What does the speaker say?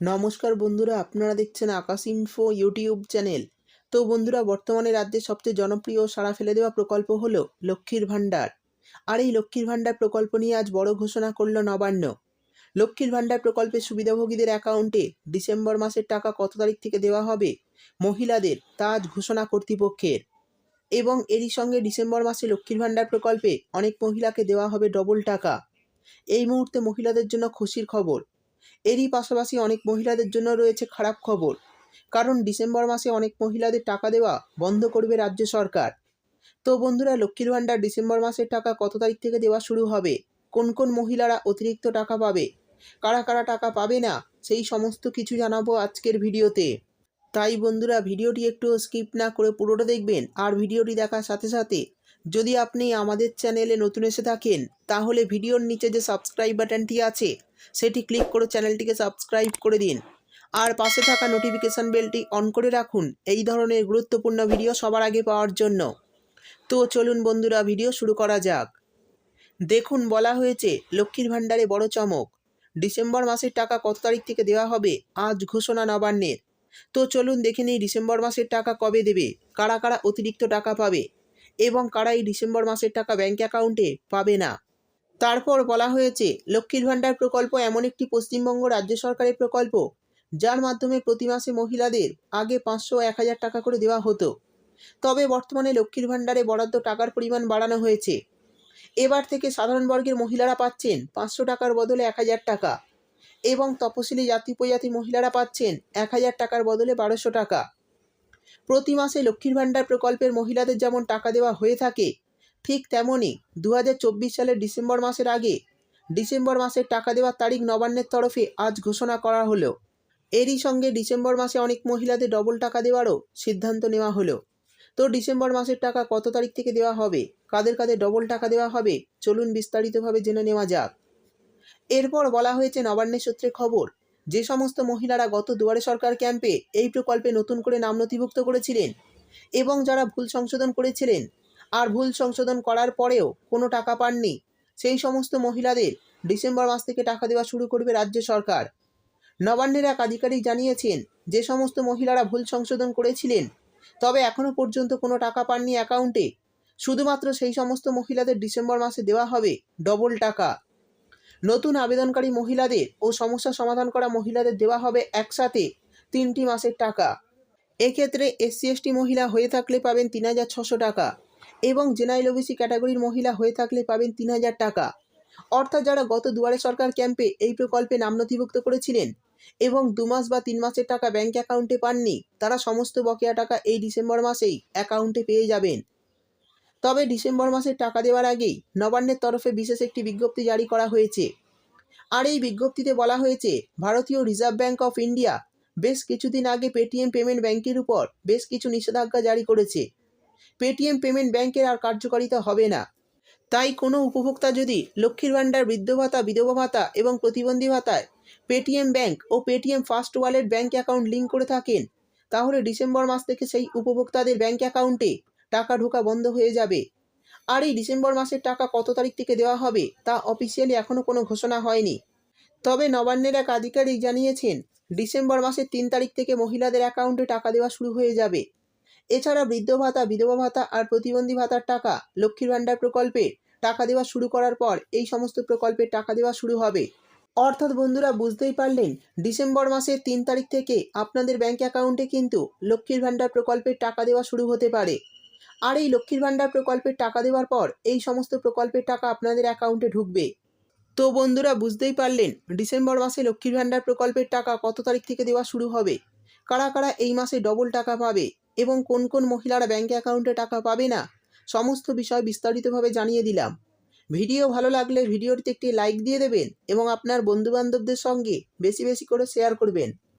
নমস্কার বন্ধুরা, আপনারা দেখছেন আকাশ ইনফো ইউটিউব চ্যানেল। তো বন্ধুরা, বর্তমানে রাজ্যের সবচেয়ে জনপ্রিয় সাড়া ফেলে দেওয়া প্রকল্প হলো লক্ষ্মীর ভাণ্ডার। আর এই লক্ষ্মীর ভাণ্ডার প্রকল্প নিয়ে আজ বড় ঘোষণা করল নবান্ন। লক্ষ্মীর ভাণ্ডার প্রকল্পের সুবিধাভোগীদের অ্যাকাউন্টে ডিসেম্বর মাসের টাকা কত তারিখ থেকে দেওয়া হবে, মহিলাদের তা আজ ঘোষণা কর্তৃপক্ষের। এবং এরই সঙ্গে ডিসেম্বর মাসে লক্ষ্মীর ভাণ্ডার প্রকল্পে অনেক মহিলাকে দেওয়া হবে ডবল টাকা। এই মুহূর্তে মহিলাদের জন্য খুশির খবর। এরই পাশাপাশি অনেক মহিলাদের জন্য রয়েছে খারাপ খবর। কারণ ডিসেম্বর মাসে অনেক মহিলাদের টাকা দেওয়া বন্ধ করবে রাজ্য সরকার। তো বন্ধুরা, লক্ষ্মীর ভাণ্ডার ডিসেম্বর মাসের টাকা কত তারিখ থেকে দেওয়া শুরু হবে? কোন কোন মহিলারা অতিরিক্ত টাকা পাবে? কারা কারা টাকা পাবে না? সেই সমস্ত কিছু জানাব আজকের ভিডিওতে। তাই বন্ধুরা, ভিডিওটি একটু স্কিপ না করে পুরোটা দেখবেন আর ভিডিওটি দেখার সাথে সাথে যদি আপনি আমাদের চ্যানেলে নতুন এসে থাকেন, তাহলে ভিডিওর নিচে যে সাবস্ক্রাইব বাটনটি আছে, সেটি ক্লিক করে চ্যানেলটিকে সাবস্ক্রাইব করে দিন। আর পাশে থাকা নোটিফিকেশান বেলটি অন করে রাখুন, এই ধরনের গুরুত্বপূর্ণ ভিডিও সবার আগে পাওয়ার জন্য। তো চলুন বন্ধুরা ভিডিও শুরু করা যাক। দেখুন, বলা হয়েছে, লক্ষ্মীর ভাণ্ডারে বড় চমক। ডিসেম্বর মাসের টাকা কত তারিখ থেকে দেওয়া হবে, আজ ঘোষণা নবান্নের। তো চলুন দেখে নিই, ডিসেম্বর মাসের টাকা কবে দেবে, কারা কারা অতিরিক্ত টাকা পাবে। এবং কারা এই ডিসেম্বর মাসের টাকা ব্যাঙ্ক অ্যাকাউন্টে পাবে না। তারপর বলা হয়েছে, লক্ষ্মীর ভাণ্ডার প্রকল্প এমন একটি পশ্চিমবঙ্গ রাজ্য সরকারের প্রকল্প, যার মাধ্যমে প্রতি মাসে মহিলাদের আগে পাঁচশো এক হাজার টাকা করে দেওয়া হতো। তবে বর্তমানে লক্ষ্মীর ভাণ্ডারে বরাদ্দ টাকার পরিমাণ বাড়ানো হয়েছে। এবার থেকে সাধারণ বর্গের মহিলারা পাচ্ছেন পাঁচশো টাকার বদলে এক হাজার টাকা এবং তপশিলি জাতি উপজাতি মহিলারা পাচ্ছেন এক হাজার টাকার বদলে বারোশো টাকা। প্রতি মাসে লক্ষ্মীর ভাণ্ডার প্রকল্পের মহিলাদের যেমন টাকা দেওয়া হয়ে থাকে, ঠিক তেমনই দু সালের ডিসেম্বর মাসের আগে ডিসেম্বর মাসের টাকা দেওয়ার তারিখ নবান্নের তরফে আজ ঘোষণা করা হলো। এরই সঙ্গে ডিসেম্বর মাসে অনেক মহিলাদের ডবল টাকা দেওয়ারও সিদ্ধান্ত নেওয়া হলো। তো ডিসেম্বর মাসের টাকা কত তারিখ থেকে দেওয়া হবে, কাদের কাদের ডবল টাকা দেওয়া হবে, চলুন বিস্তারিতভাবে জেনে নেওয়া যাক। এরপর বলা হয়েছে নবান্নের সূত্রে খবর যে সমস্ত মহিলারা গত দুয়ারে সরকার ক্যাম্পে এই প্রকল্পে নতুন করে নাম নথিভুক্ত করেছিলেন এবং যারা ভুল সংশোধন করেছিলেন আর ভুল সংশোধন করার পরেও কোনো টাকা পাননি, সেই সমস্ত মহিলাদের ডিসেম্বর মাস থেকে টাকা দেওয়া শুরু করবে রাজ্য সরকার। নবান্নের এক আধিকারিক জানিয়েছেন, যে সমস্ত মহিলারা ভুল সংশোধন করেছিলেন, তবে এখনও পর্যন্ত কোনো টাকা পাননি অ্যাকাউন্টে। শুধুমাত্র সেই সমস্ত মহিলাদের ডিসেম্বর মাসে দেওয়া হবে ডবল টাকা। নতুন আবেদনকারী মহিলাদের ও সমস্যা সমাধান করা মহিলাদের দেওয়া হবে একসাথে তিনটি মাসের টাকা। এক্ষেত্রে এসসি, এসটি মহিলা হয়ে থাকলে পাবেন তিন হাজার ছশো টাকা এবং জেনারেল ওবিসি ক্যাটাগরির মহিলা হয়ে থাকলে পাবেন তিন হাজার টাকা। অর্থাৎ যারা গত দুয়ারে সরকার ক্যাম্পে এই প্রকল্পে নাম নথিভুক্ত করেছিলেন এবং দু মাস বা তিন মাসের টাকা ব্যাংক অ্যাকাউন্টে পাননি, তারা সমস্ত বকেয়া টাকা এই ডিসেম্বর মাসেই অ্যাকাউন্টে পেয়ে যাবেন। তবে ডিসেম্বর মাসে টাকা দেওয়ার আগেই নবান্নের তরফে বিশেষ একটি বিজ্ঞপ্তি জারি করা হয়েছে। আর এই বিজ্ঞপ্তিতে বলা হয়েছে, ভারতীয় রিজার্ভ ব্যাঙ্ক অফ ইন্ডিয়া বেশ কিছুদিন আগে পেটিএম পেমেন্ট ব্যাংকের উপর বেশ কিছু নিষেধাজ্ঞা জারি করেছে। পেটিএম পেমেন্ট ব্যাংকের আর কার্যকারিতা হবে না। তাই কোনো উপভোক্তা যদি লক্ষ্মীর ভাণ্ডার, বৃদ্ধ ভাতা, বিধবা ভাতা এবং প্রতিবন্ধী ভাতায় পেটিএম ব্যাংক ও Paytm first wallet bank account link করে থাকেন, তাহলে ডিসেম্বর মাস থেকে সেই উপভোক্তাদের ব্যাংক অ্যাকাউন্টে টাকা ঢোকা বন্ধ হয়ে যাবে। আর এই ডিসেম্বর মাসের টাকা কত তারিখ থেকে দেওয়া হবে, তা অফিসিয়ালি এখনও কোনো ঘোষণা হয়নি। তবে নবান্নের এক আধিকারিক জানিয়েছেন, ডিসেম্বর মাসের তিন তারিখ থেকে মহিলাদের অ্যাকাউন্টে টাকা দেওয়া শুরু হয়ে যাবে। এছাড়া বৃদ্ধ ভাতা, বিধবা ভাতা আর প্রতিবন্ধী ভাতার টাকা লক্ষ্মীর ভাণ্ডার প্রকল্পে টাকা দেওয়া শুরু করার পর এই সমস্ত প্রকল্পের টাকা দেওয়া শুরু হবে। অর্থাৎ বন্ধুরা, বুঝতেই পারলেন, ডিসেম্বর মাসের তিন তারিখ থেকে আপনাদের ব্যাঙ্ক অ্যাকাউন্টে কিন্তু লক্ষ্মীর ভাণ্ডার প্রকল্পের টাকা দেওয়া শুরু হতে পারে। আর এই লক্ষ্মীর ভাণ্ডার প্রকল্পের টাকা দেওয়ার পর এই সমস্ত প্রকল্পের টাকা আপনাদের অ্যাকাউন্টে ঢুকবে। তো বন্ধুরা, বুঝতেই পারলেন, ডিসেম্বর মাসে লক্ষ্মীর ভাণ্ডার প্রকল্পের টাকা কত তারিখ থেকে দেওয়া শুরু হবে? কারা কারা এই মাসে ডবল টাকা পাবে এবং কোন কোন মহিলারা ব্যাঙ্ক অ্যাকাউন্টে টাকা পাবে না? সমস্ত বিষয় বিস্তারিতভাবে জানিয়ে দিলাম। ভিডিও ভালো লাগলে ভিডিওটিতে একটি লাইক দিয়ে দেবেন এবং আপনার বন্ধুবান্ধবদের সঙ্গে বেশি বেশি করে শেয়ার করবেন।